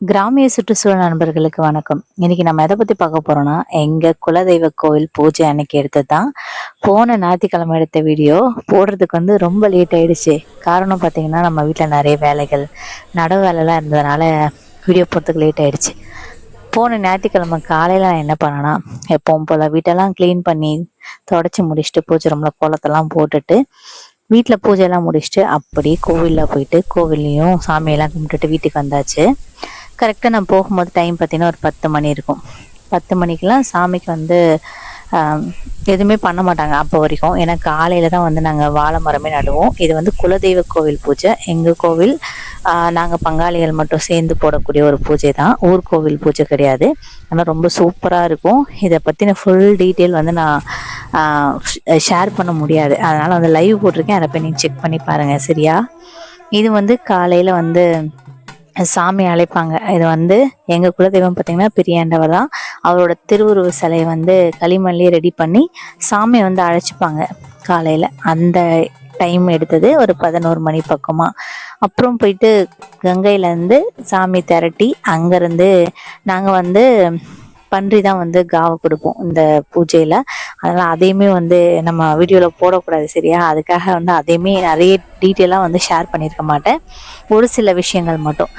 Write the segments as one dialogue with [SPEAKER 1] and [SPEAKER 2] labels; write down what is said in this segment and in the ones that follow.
[SPEAKER 1] கிராமிய சுற்றுச்சூழல் நண்பர்களுக்கு வணக்கம். இன்னைக்கு நம்ம எதை பத்தி பார்க்க போறோம்னா எங்க குலதெய்வ கோவில் பூஜை அன்னைக்கு எடுத்தது தான் போன ஞாயிற்றுக்கிழமை எடுத்த வீடியோ. போடுறதுக்கு வந்து ரொம்ப லேட் ஆயிடுச்சு. காரணம் பார்த்தீங்கன்னா நம்ம வீட்டில் நிறைய வேலைகள் நட வேலைலாம் இருந்ததுனால வீடியோ போடுறதுக்கு லேட் ஆயிடுச்சு. போன ஞாயிற்றுக்கிழமை காலையில் நான் என்ன பண்ணேன்னா எப்பவும் போல் வீட்டெல்லாம் க்ளீன் பண்ணி தொடச்சி முடிச்சுட்டு பூஜை ரூமில் கோலத்தெல்லாம் போட்டுட்டு வீட்டில் பூஜையெல்லாம் முடிச்சுட்டு அப்படியே கோவிலில் போயிட்டு கோவில்லையும் சாமியெல்லாம் கும்பிட்டுட்டு வீட்டுக்கு வந்தாச்சு. கரெக்டாக நான் போகும்போது டைம் பார்த்தீங்கன்னா ஒரு பத்து மணி இருக்கும். பத்து மணிக்கெலாம் சாமிக்கு வந்து எதுவுமே பண்ண மாட்டாங்க அப்போ வரைக்கும். ஏன்னா காலையில் தான் வந்து நாங்கள் வாழை மரமே நடுவோம். இது வந்து குலதெய்வ கோவில் பூஜை. எங்கள் கோவில் நாங்கள் பங்காளிகள் மட்டும் சேர்ந்து போடக்கூடிய ஒரு பூஜை தான். ஊர் கோவில் பூஜை கிடையாது. ஆனால் ரொம்ப சூப்பராக இருக்கும். இதை பற்றின ஃபுல் டீட்டெயில் வந்து நான் ஷேர் பண்ண முடியாது. அதனால் வந்து லைவ் போட்டிருக்கேன். அதை போய் நீங்கள் செக் பண்ணி பாருங்கள் சரியா? இது வந்து காலையில் வந்து சாமி அழைப்பாங்க. இது வந்து எங்கள் குலதெய்வம் பார்த்திங்கன்னா பிரியாண்டவர் தான். அவரோட திருவுருவ சிலையை வந்து களிமண்லேயே ரெடி பண்ணி சாமியை வந்து அழைச்சிப்பாங்க காலையில். அந்த டைம் எடுத்தது ஒரு பதினோரு மணி பக்கமாக அப்புறம் போயிட்டு கங்கையிலேருந்து சாமி திரட்டி அங்கேருந்து நாங்கள் வந்து பன்றி தான் வந்து காவை கொடுப்போம் இந்த பூஜையில். அதனால் அதையுமே வந்து நம்ம வீடியோவில் போடக்கூடாது சரியா? அதுக்காக வந்து அதையுமே நிறைய டீட்டெயிலாக வந்து ஷேர் பண்ணியிருக்க மாட்டேன். ஒரு சில விஷயங்கள் மட்டும்.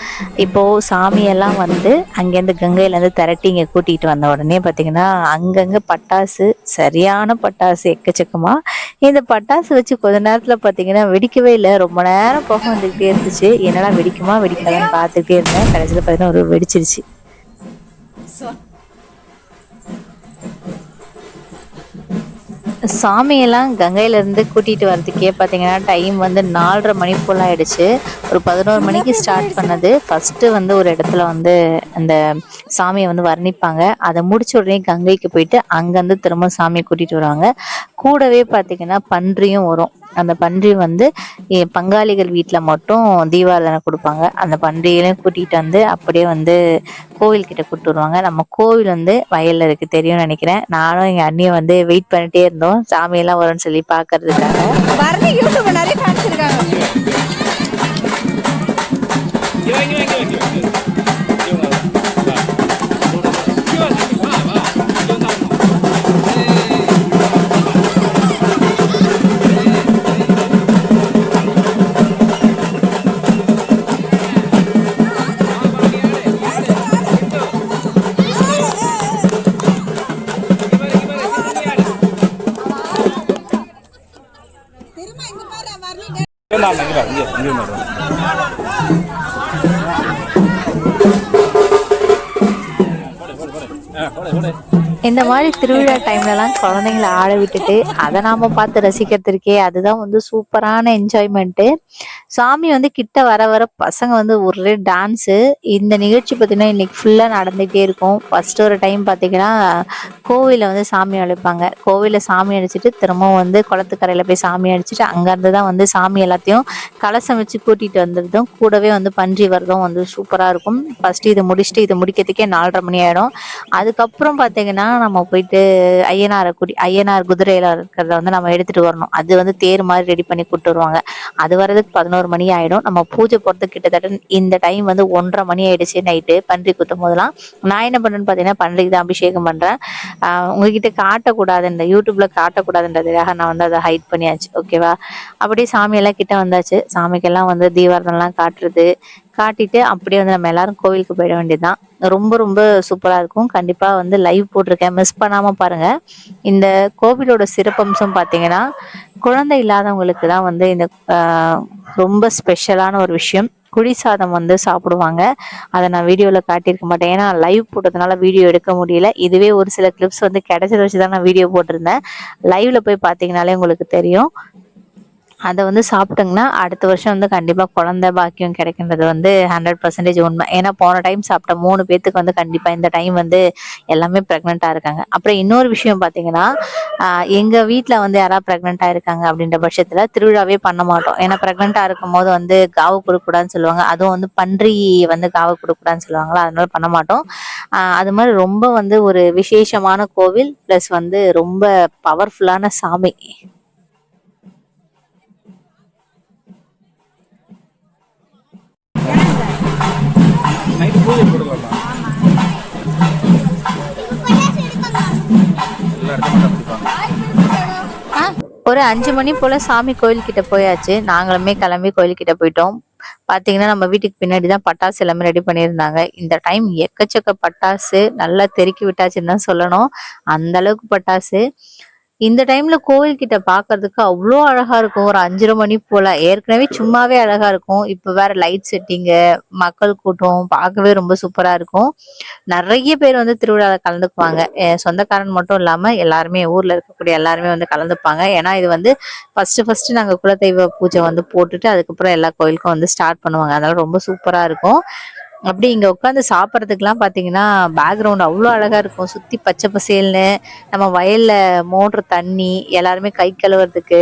[SPEAKER 1] இப்போது சாமியெல்லாம் வந்து அங்கேருந்து கங்கையிலேருந்து திரட்டி இங்கே கூட்டிகிட்டு வந்த உடனே பார்த்தீங்கன்னா அங்கங்கே பட்டாசு சரியான பட்டாசு எக்கச்சக்கமாக இந்த பட்டாசு வச்சு கொஞ்ச நேரத்தில் பார்த்தீங்கன்னா வெடிக்கவே இல்லை. ரொம்ப நேரம் புகை வந்துக்கிட்டே இருந்துச்சு. என்னடா வெடிக்குமா வெடிக்காதான்னு பார்த்துக்கிட்டே இருந்தேன். கடைசியில் பார்த்தீங்கன்னா ஒரு வெடிச்சிருச்சு. சாமியெல்லாம் கங்கையிலேருந்து கூட்டிகிட்டு வரதுக்கே பார்த்தீங்கன்னா டைம் வந்து நாலரை மணி போல் ஆயிடுச்சு. ஒரு பதினோரு மணிக்கு ஸ்டார்ட் பண்ணது. ஃபஸ்ட்டு வந்து ஒரு இடத்துல வந்து அந்த சாமியை வந்து வர்ணிப்பாங்க. அதை முடிச்ச உடனே கங்கைக்கு போயிட்டு அங்கேருந்து திரும்ப சாமியை கூட்டிகிட்டு வருவாங்க. கூடவே பார்த்தீங்கன்னா பன்றியும் வரும். அந்த பன்றி வந்து பங்காளிகள் வீட்டில் மட்டும் தீபாராதனை கொடுப்பாங்க. அந்த பன்றிகளையும் கூட்டிகிட்டு வந்து அப்படியே வந்து கோவில்கிட்ட கூப்பிட்டு வருவாங்க. நம்ம கோவில் வந்து வயல்ல இருக்கு தெரியும்னு நினைக்கிறேன். நானும் எங்கள் அண்ணியும் வந்து வெயிட் பண்ணிட்டே இருந்தோம். சாமியெல்லாம் வரும்னு சொல்லி பார்க்கறதுக்காக
[SPEAKER 2] நிறைய ஃபேன்ஸ் இருக்காங்க.
[SPEAKER 1] இல்லாம இங்க இங்க இங்க போடு போடு போடு போடு போடு இந்த மாதிரி திருவிழா டைம்லலாம் குழந்தைங்களை ஆட விட்டுட்டு அதை நாம பார்த்து ரசிக்கிறதுக்கே அதுதான் வந்து சூப்பரான என்ஜாய்மெண்ட்டு சாமி வந்து கிட்ட வர வர பசங்க வந்து ஒரே டான்ஸு இந்த நிகழ்ச்சி பார்த்தீங்கன்னா இன்னைக்கு ஃபுல்லாக நடந்துகிட்டே இருக்கும். ஃபர்ஸ்ட் ஒரு டைம் பார்த்தீங்கன்னா கோவிலில் வந்து சாமி அழைப்பாங்க. கோவிலில் சாமி அடிச்சிட்டு திரும்பவும் வந்து குளத்துக்கரையில் போய் சாமி அடிச்சிட்டு அங்கேருந்து தான் வந்து சாமி எல்லாத்தையும் கலசம் வச்சு கூட்டிகிட்டு வந்துடுதும் கூடவே வந்து பன்றி வரதும் வந்து சூப்பராக இருக்கும். ஃபஸ்ட்டு இது முடிச்சுட்டு இது முடிக்கிறதுக்கே நாலரை மணி ஆகிடும் அதுக்கப்புறம் பார்த்தீங்கன்னா நம்ம போயிட்டு ஐயனாரை குடி ஐயனார் குதிரையில இருக்கிறத வந்து நம்ம எடுத்துட்டு வரணும். அது வந்து தேர் மாதிரி ரெடி பண்ணி கூட்டு வருவாங்க. அது வர்றதுக்கு பதினோரு மணி ஆயிடும். நம்ம பூஜை போறதுக்கு கிட்டத்தட்ட இந்த டைம் வந்து ஒன்றரை மணி ஆயிடுச்சு நைட்டு பன்றி குத்தும் போதெல்லாம். நான் என்ன பண்றேன்னு பாத்தீங்கன்னா பன்றிக்கு தான் அபிஷேகம் பண்றேன். ஆஹ் உங்ககிட்ட காட்டக்கூடாது இந்த யூடியூப்ல காட்டக்கூடாதுன்றதுக்காக நான் வந்து அதை ஹைட் பண்ணியாச்சு. ஓகேவா அப்படியே சாமியெல்லாம் கிட்ட வந்தாச்சு. சாமிக்கெல்லாம் வந்து தீவாரதம்லாம் காட்டுறது காட்டிட்டு அப்படியே வந்து நம்ம எல்லாரும் கோவிலுக்கு போயிட வேண்டியதுதான். ரொம்ப ரொம்ப சூப்பராக இருக்கும். கண்டிப்பாக வந்து லைவ் போட்டிருக்கேன். மிஸ் பண்ணாமல் பாருங்கள் இந்த கோவிலோட சிறப்பம்சம் பார்த்தீங்கன்னா குழந்தை இல்லாதவங்களுக்கு தான் வந்து இந்த ரொம்ப ஸ்பெஷலான ஒரு விஷயம். குழி சாதம் வந்து சாப்பிடுவாங்க. அதை நான் வீடியோவில் காட்டியிருக்க மாட்டேன். ஏன்னா லைவ் போட்டதுனால வீடியோ எடுக்க முடியல. இதுவே ஒரு சில கிளிப்ஸ் வந்து கிடைச்சத வச்சு தான் நான் வீடியோ போட்டிருந்தேன். லைவ்ல போய் பார்த்தீங்கனாலே உங்களுக்கு தெரியும். அதை வந்து சாப்பிட்டோங்கன்னா அடுத்த வருஷம் வந்து கண்டிப்பாக குழந்தை பாக்கியம் கிடைக்கின்றது வந்து ஹண்ட்ரட் பர்சன்டேஜ் உண்மை. ஏன்னா போன டைம் சாப்பிட்ட மூணு பேர்த்துக்கு வந்து கண்டிப்பாக இந்த டைம் வந்து எல்லாமே ப்ரெக்னெண்ட்டாக இருக்காங்க. அப்புறம் இன்னொரு விஷயம் பார்த்தீங்கன்னா எங்கள் வீட்டில் வந்து யாராவது ப்ரெக்னெண்ட்டாக இருக்காங்க அப்படின்ற பட்சத்தில் திருவிழாவே பண்ண மாட்டோம். ஏன்னா ப்ரெக்னெண்ட்டாக இருக்கும் போது வந்து காவு கொடுக்கூடாதுன்னு சொல்லுவாங்க. அதுவும் வந்து பன்றி வந்து காவு கொடுக்கூடாதுன்னு சொல்லுவாங்களா? அதனால பண்ண மாட்டோம். அது மாதிரி ரொம்ப வந்து ஒரு விசேஷமான கோவில் ப்ளஸ் வந்து ரொம்ப பவர்ஃபுல்லான சாமி.
[SPEAKER 3] நைட்டு பூஜை போடுவாங்க.
[SPEAKER 1] ஒரு அஞ்சு மணி போல சாமி கோயில்கிட்ட போயாச்சு. நாங்களுமே கிளம்பி கோயில்கிட்ட போயிட்டோம். பாத்தீங்கன்னா நம்ம வீட்டுக்கு பின்னாடிதான் பட்டாசு எல்லாமே ரெடி பண்ணியிருந்தாங்க. இந்த டைம் எக்கச்சக்க பட்டாசு நல்லா தெருக்கி விட்டாச்சுன்னு தான் சொல்லணும். அந்த அளவுக்கு பட்டாசு. இந்த டைம்ல கோவில் கிட்ட பாக்குறதுக்கு அவ்வளோ அழகா இருக்கும். ஒரு அஞ்சரை மணி போல. ஏற்கனவே சும்மாவே அழகா இருக்கும். இப்ப வேற லைட் செட்டிங்கு மக்கள் கூட்டம் பார்க்கவே ரொம்ப சூப்பரா இருக்கும். நிறைய பேர் வந்து திருவிழாவில் கலந்துக்குவாங்க. என் சொந்தக்காரன் மட்டும் இல்லாம எல்லாருமே ஊர்ல இருக்கக்கூடிய எல்லாருமே வந்து கலந்துப்பாங்க. ஏன்னா இது வந்து ஃபர்ஸ்ட் ஃபர்ஸ்ட் நாங்க குலதெய்வ பூஜை வந்து போட்டுட்டு அதுக்கப்புறம் எல்லா கோயிலுக்கும் வந்து ஸ்டார்ட் பண்ணுவாங்க. அதனால ரொம்ப சூப்பரா இருக்கும். அப்படி இங்க உட்காந்து சாப்பிட்றதுக்குலாம் பாத்தீங்கன்னா பேக்ரவுண்ட் அவ்வளோ அழகா இருக்கும். சுத்தி பச்சை பசேல்னு நம்ம வயல்ல மோட்ரு தண்ணி எல்லாருமே கை கழுவுறதுக்கு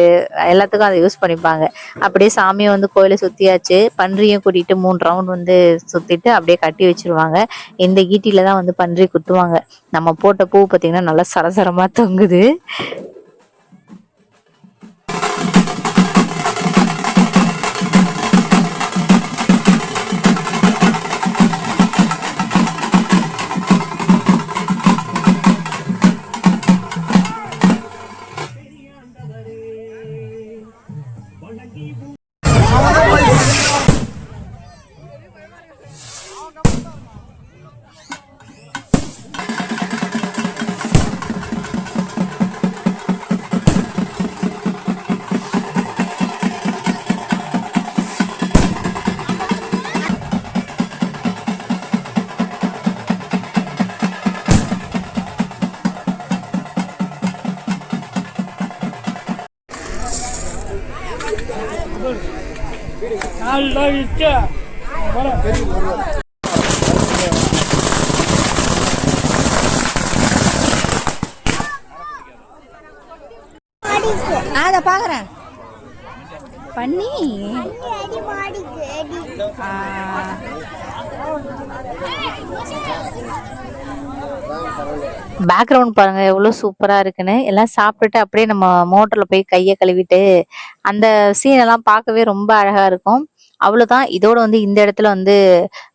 [SPEAKER 1] எல்லாத்துக்கும் அதை யூஸ் பண்ணிப்பாங்க. அப்படியே சாமியை வந்து கோயிலை சுத்தியாச்சு. பன்றியும் கூட்டிட்டு மூணு ரவுண்ட் வந்து சுத்திட்டு அப்படியே கட்டி வச்சிருவாங்க. இந்த ஈட்டில தான் வந்து பன்றி குத்துவாங்க. நம்ம போட்ட பூ பாத்தீங்கன்னா நல்லா சரசரமா தொங்குது.
[SPEAKER 2] அதை பார்க்குறேன் பண்ணி.
[SPEAKER 1] பேக்ரவுண்ட் பாருங்க எவ்வளவு சூப்பரா இருக்குன்னு. எல்லாம் சாப்பிட்டுட்டு அப்படியே நம்ம மோட்டர்ல போய் கையை கழுவிட்டு அந்த சீன் எல்லாம் பார்க்கவே ரொம்ப அழகா இருக்கும். அவ்வளவுதான். இதோட வந்து இந்த இடத்துல வந்து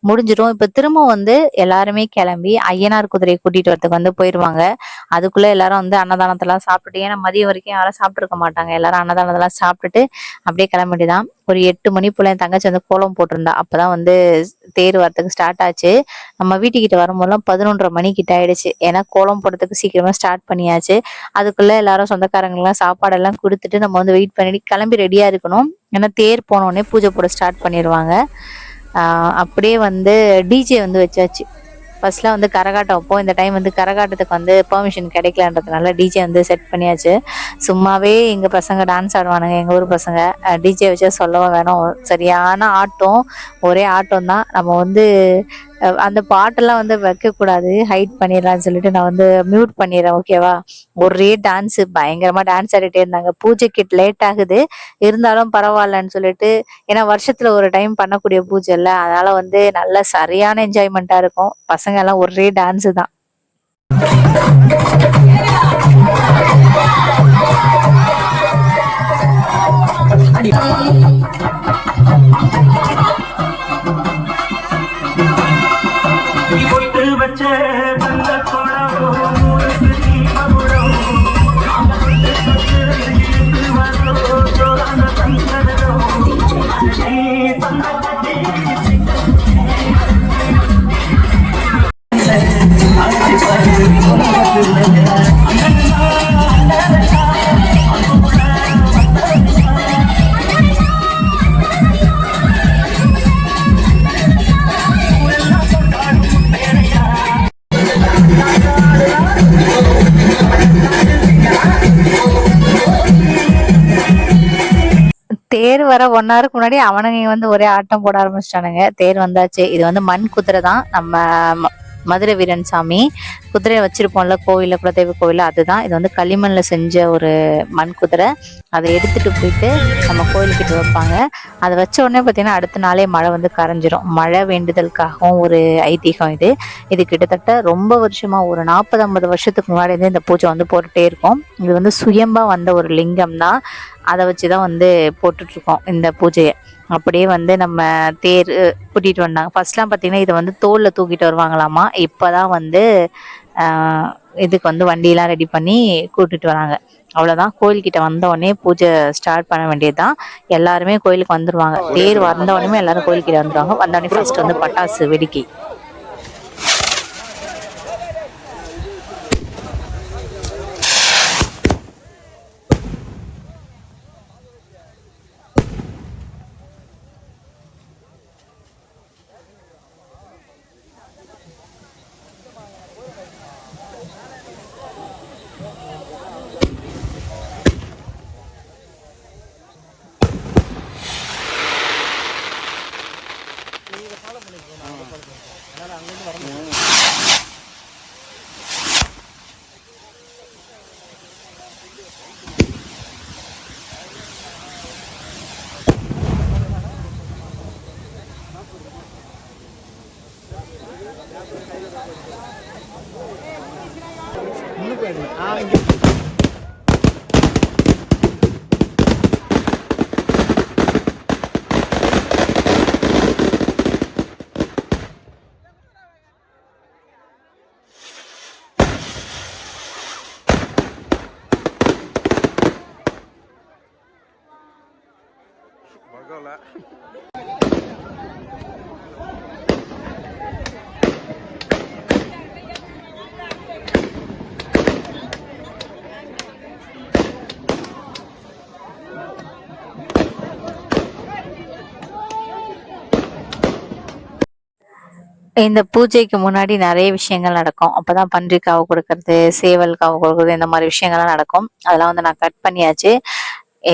[SPEAKER 1] முடிஞ்சிடும் இப்ப திரும்ப வந்து எல்லாருமே கிளம்பி ஐயனார் குதிரையை கூட்டிட்டு வரதுக்கு வந்து போயிருவாங்க. அதுக்குள்ள எல்லாரும் வந்து அன்னதானத்தெல்லாம் சாப்பிட்டுட்டு ஏன்னா மதியம் வரைக்கும் யாரும் சாப்பிட்டுருக்க மாட்டாங்க. எல்லாரும் அன்னதானத்தெல்லாம் சாப்பிட்டுட்டு அப்படியே கிளம்பிட்டுதான் ஒரு எட்டு மணி போல என் தங்கச்சி வந்து கோலம் போட்டிருந்தா. அப்பதான் வந்து தேர் வரதுக்கு ஸ்டார்ட் ஆச்சு. நம்ம வீட்டுக்கிட்ட வரும்போதெல்லாம் பதினொன்றரை மணி கிட்ட ஆயிடுச்சு. ஏன்னா கோலம் போடுறதுக்கு சீக்கிரமா ஸ்டார்ட் பண்ணியாச்சு. அதுக்குள்ள எல்லாரும் சொந்தக்காரங்களாம் சாப்பாடெல்லாம் கொடுத்துட்டு நம்ம வந்து வெயிட் பண்ணி கிளம்பி ரெடியா இருக்கணும். ஏன்னா தேர் போனோடனே பூஜை போட ஸ்டார்ட் பண்ணிடுவாங்க அப்படியே வந்து டிஜே வந்து வச்சாச்சு. ஃபர்ஸ்ட்லாம் வந்து கரகாட்டம் வைப்போம். இந்த டைம் வந்து கரகாட்டத்துக்கு வந்து பெர்மிஷன் கிடைக்கலன்றதுனால டிஜே வந்து செட் பண்ணியாச்சு. சும்மாவே எங்கள் பசங்க டான்ஸ் ஆடுவானுங்க எங்கள் ஊர் பசங்க. டிஜே வச்சா சொல்லவும் வேணும். சரியான ஆட்டம். ஒரே ஆட்டம் தான் நம்ம வந்து அந்த பாட்டெல்லாம் வந்து வைக்க கூடாது ஹைட் பண்ணிடலாம்னு சொல்லிட்டு நான் வந்து மியூட் பண்ணிடுறேன் ஓகேவா ஒரே டான்ஸ் பயங்கரமா டான்ஸ் ஆடிட்டே இருந்தாங்க. பூஜைக்கு லேட் ஆகுது. இருந்தாலும் பரவாயில்லன்னு சொல்லிட்டு ஏன்னா வருஷத்துல ஒரு டைம் பண்ணக்கூடிய பூஜை இல்ல. அதனால வந்து நல்ல சரியான என்ஜாய்மெண்ட்டாக இருக்கும். பசங்க எல்லாம் ஒரே டான்ஸ் தான்.
[SPEAKER 3] I'm Thank you.
[SPEAKER 1] தேர் வர ஒன் ஹவருக்கு முன்னாடி அவனுங்க வந்து ஒரே ஆட்டம் போட ஆரம்பிச்சிட்டானுங்க. தேர் வந்தாச்சு. இது வந்து மண் குதிரை தான். நம்ம ம- மதுரை வீரன் சாமி குதிரையை வச்சிருப்போம்ல கோயில்ல குலதெய்வ கோயில்ல அதுதான். இது வந்து களிமண்ல செஞ்ச ஒரு மண் குதிரை. அதை எடுத்துட்டு போயிட்டு நம்ம கோயிலுக்கிட்ட வைப்பாங்க. அதை வச்ச உடனே பார்த்தீங்கன்னா அடுத்த நாளே மழை வந்து கரைஞ்சிரும். மழை வேண்டுதலுக்காகவும் ஒரு ஐதீகம் இது. இது கிட்டத்தட்ட ரொம்ப வருஷமா ஒரு நாற்பது ஐம்பது வருஷத்துக்கு முன்னாடி இந்த பூஜை வந்து போட்டுட்டே இருக்கும். இது வந்து சுயம்பா வந்த ஒரு லிங்கம் தான் அதை வச்சு தான் வந்து போட்டுட்டு இருக்கோம் இந்த பூஜையை. அப்படியே வந்து நம்ம தேர் அஹ், கூட்டிட்டு வந்தாங்க. ஃபர்ஸ்ட்லாம் பார்த்தீங்கன்னா இதை வந்து தோல்ல தூக்கிட்டு வருவாங்களாமா? இப்போதான் வந்து ஆஹ், இதுக்கு வந்து வண்டியெல்லாம் ரெடி பண்ணி கூட்டிட்டு வராங்க. அவ்வளோதான் கோயில்கிட்ட வந்த உடனே பூஜை ஸ்டார்ட் பண்ண வேண்டியதுதான். எல்லாருமே கோயிலுக்கு வந்துருவாங்க. தேர் வந்த உடனே எல்லாரும் கோயில்கிட்ட வந்துருவாங்க. வந்த உடனே ஃபர்ஸ்ட் வந்து பட்டாசு வெடிக்கை. Ah, இந்த பூஜைக்கு முன்னாடி நிறைய விஷயங்கள் நடக்கும். அப்போதான் பன்றி கொடுக்கறது சேவல் கொடுக்கறது இந்த மாதிரி விஷயங்கள்லாம் நடக்கும். அதெல்லாம் வந்து நான் கட் பண்ணியாச்சு.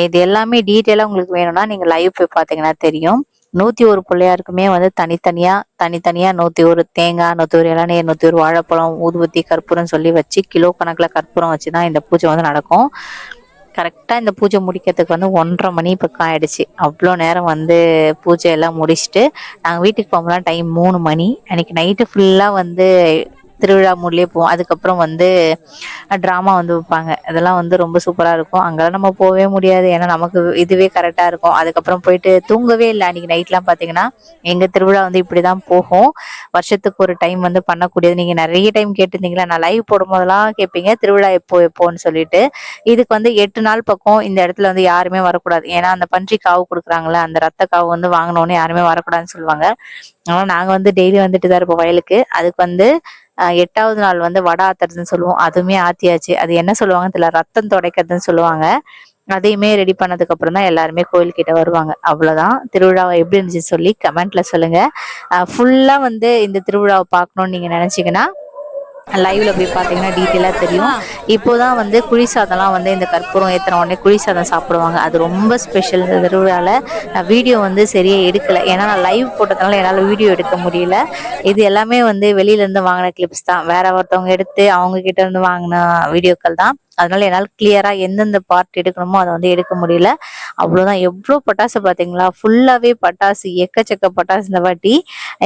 [SPEAKER 1] இது எல்லாமே டீட்டெயிலாக உங்களுக்கு வேணும்னா நீங்கள் லைவ் போய் பார்த்தீங்கன்னா தெரியும். நூத்தி ஒரு பிள்ளையாருக்குமே வந்து தனித்தனியா தனித்தனியா நூத்தி ஒரு தேங்காய் நூத்தி ஒரு இளநீர் நூத்தி ஒரு வாழைப்பழம் ஊதுபத்தி கற்பூரம் சொல்லி வச்சு கிலோ கணக்குல கற்பூரம் வச்சு தான் இந்த பூஜை வந்து நடக்கும். கரெக்டாக இந்த பூஜை முடிக்கிறதுக்கு வந்து ஒன்றரை மணி பக்கம் ஆயிடுச்சு. அவ்வளோ நேரம் வந்து பூஜை எல்லாம் முடிச்சுட்டு நாங்கள் வீட்டுக்கு போகும்போது டைம் மூணு மணி. அன்னைக்கு நைட்டு ஃபுல்லாக வந்து திருவிழா மூட்லேயே போவோம். அதுக்கப்புறம் வந்து ட்ராமா வந்து வைப்பாங்க. அதெல்லாம் வந்து ரொம்ப சூப்பராக இருக்கும். அங்கெல்லாம் நம்ம போகவே முடியாது. ஏன்னா நமக்கு இதுவே கரெக்டாக இருக்கும். அதுக்கப்புறம் போயிட்டு தூங்கவே இல்லை. அன்றைக்கி நைட்லாம் பார்த்தீங்கன்னா எங்கள் திருவிழா வந்து இப்படி தான் போகும். வருஷத்துக்கு ஒரு டைம் வந்து பண்ணக்கூடியது. நீங்கள் நிறைய டைம் கேட்டிருந்தீங்களா? நான் லைவ் போடும்போதெல்லாம் கேட்பீங்க. திருவிழா எப்போ எப்போன்னு சொல்லிட்டு. இதுக்கு வந்து எட்டு நாள் பக்கம் இந்த இடத்துல வந்து யாருமே வரக்கூடாது. ஏன்னா அந்த பன்றி காவு கொடுக்குறாங்களே அந்த ரத்த காவு வந்து வாங்கினோன்னு யாருமே வரக்கூடாதுன்னு சொல்லுவாங்க. ஆனால் நாங்கள் வந்து டெய்லி வந்துட்டு தான் இருப்போம் வயலுக்கு. அதுக்கு வந்து எட்டாவது நாள் வந்து வடை ஆத்துறதுன்னு சொல்லுவோம். அதுவுமே ஆத்தியாச்சு. அது என்ன சொல்லுவாங்க தெரியல. ரத்தம் துடைக்கிறதுன்னு சொல்லுவாங்க. அதையுமே ரெடி பண்ணதுக்கு அப்புறம் தான் எல்லாருமே கோயில்கிட்ட வருவாங்க. அவ்வளவுதான். திருவிழாவை எப்படி இருந்துச்சு சொல்லி கமெண்ட்ல சொல்லுங்க. ஃபுல்லா வந்து இந்த திருவிழாவை பார்க்கணும்னு நீங்க நினைச்சீங்கன்னா லைவ்ல போய் பார்த்தீங்கன்னா டீட்டெயிலாக தெரியும். இப்போதான் வந்து குழி சாதம்லாம் வந்து இந்த கற்பூரம் ஏற்றின உடனே குழி சாதம் சாப்பிடுவாங்க. அது ரொம்ப ஸ்பெஷல் இந்த திருவிழாவில் நான் வீடியோ வந்து சரியாக எடுக்கலை. ஏன்னா நான் லைவ் போட்டதுனால என்னால் வீடியோ எடுக்க முடியல. இது எல்லாமே வந்து வெளியிலேருந்து வாங்கின கிளிப்ஸ் தான். வேற ஒருத்தவங்க எடுத்து அவங்க கிட்டேருந்து வாங்கின வீடியோக்கள் தான். அதனால என்னால் கிளியராக எந்தெந்த பார்ட் எடுக்கணுமோ அதை வந்து எடுக்க முடியல. அவ்வளோதான் எவ்வளோ பட்டாசு பார்த்தீங்களா ஃபுல்லாகவே பட்டாசு எக்கச்சக்க பட்டாசு இந்த வாட்டி.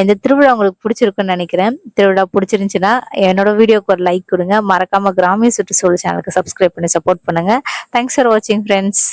[SPEAKER 1] இந்த திருவிழா உங்களுக்கு பிடிச்சிருக்குன்னு நினைக்கிறேன். திருவிழா பிடிச்சிருந்துச்சுன்னா என்னோட வீடியோக்கு ஒரு லைக் கொடுங்க. மறக்காம கிராமிய சுற்றுச்சூழல் சேனலுக்கு சப்ஸ்கிரைப் பண்ணி சப்போர்ட் பண்ணுங்க. தேங்க்ஸ் ஃபார் வாட்சிங் ஃப்ரெண்ட்ஸ்